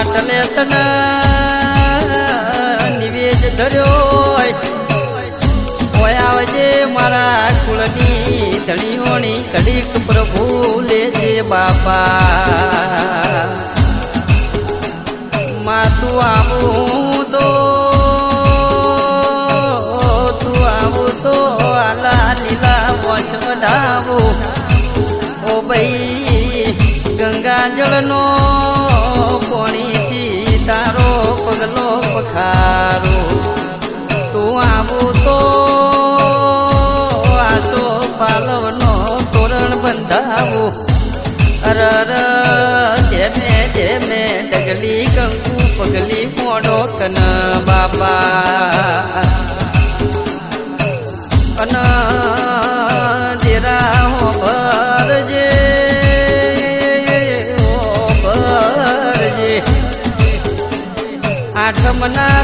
ના વાટલે તન નિવેદ ધર્યો આવજે મારા કુળની ધણીઓની કડીક પ્રભુ લેજે બાપા. પગલો પખારો. તું આવું તો આસો પાલવનો તોરણ બંધાવો. અરર જેમે જેમે ડગલી કંકુ, પગલી મોડો કન બાપા અન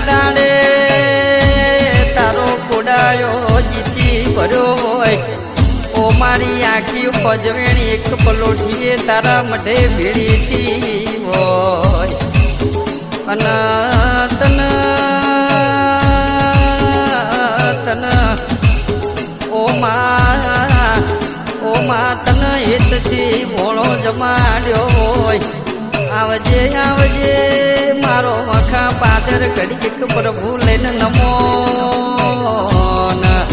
દાડે તારો કોડાયો જીતી ભર્યો હોય. ઓ મારી આખી પજવેણી એક પલોઠીએ તારા મઢે ભીડીતી હોય. અનાતન તન તન તન હિતથી ભોળો જમાડ્યો હોય. આવજે આવજે મારો મખા પાદર ઘડીક પ્રભુ લઈને નમો ના.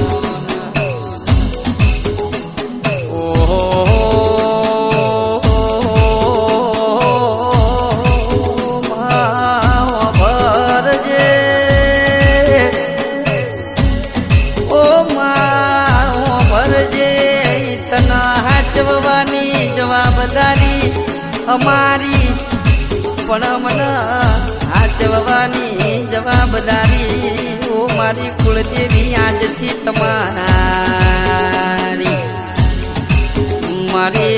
જવાબદારી અમારી. પણ મને હાચવવાની જવાબદારી ઓ મારી કુળદેવી આજથી તમારી. મારે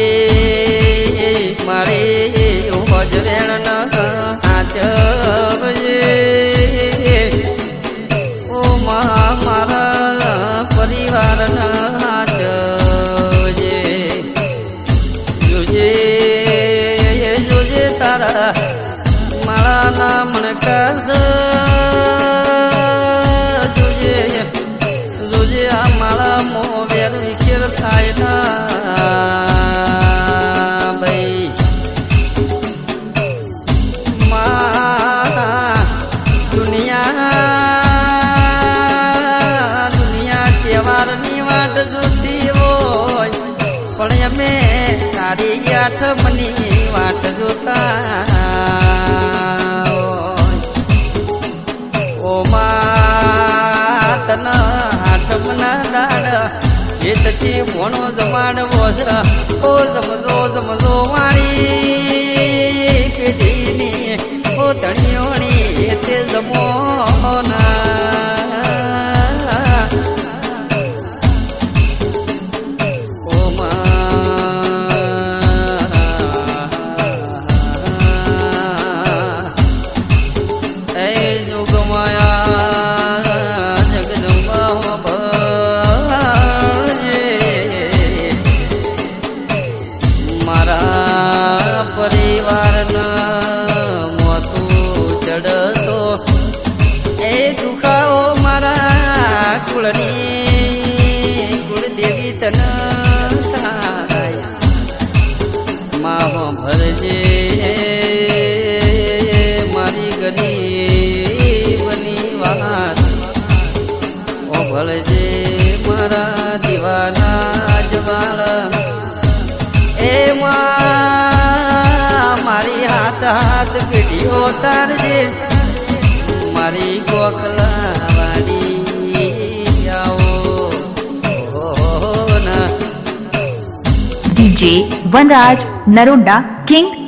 મારા નામ કસ જોજે જોજે આ મારા મો વેર થાય ના ભાઈ માં દુનિયા દુનિયા તહેવારની વાટ જોતી હોય, પણ અમે તારી આઠમની વાટ જોતા. આઠમના દાડ હેતથી ભણો જમાડવો છે ઓ જમજો જમજો વાણી. પેઢીની ઓ ધણિયોણી એ તે જમો. કુળની કુળદેવી તન થાય માહો મારી ગરીબની વાત ઓ ભળજે મારા દીવાના જવાળ એ મારી હાથ હાથ પીઢીઓ તારજે મારી ગોખલા ઓ ના DJ Vanraj Narunda King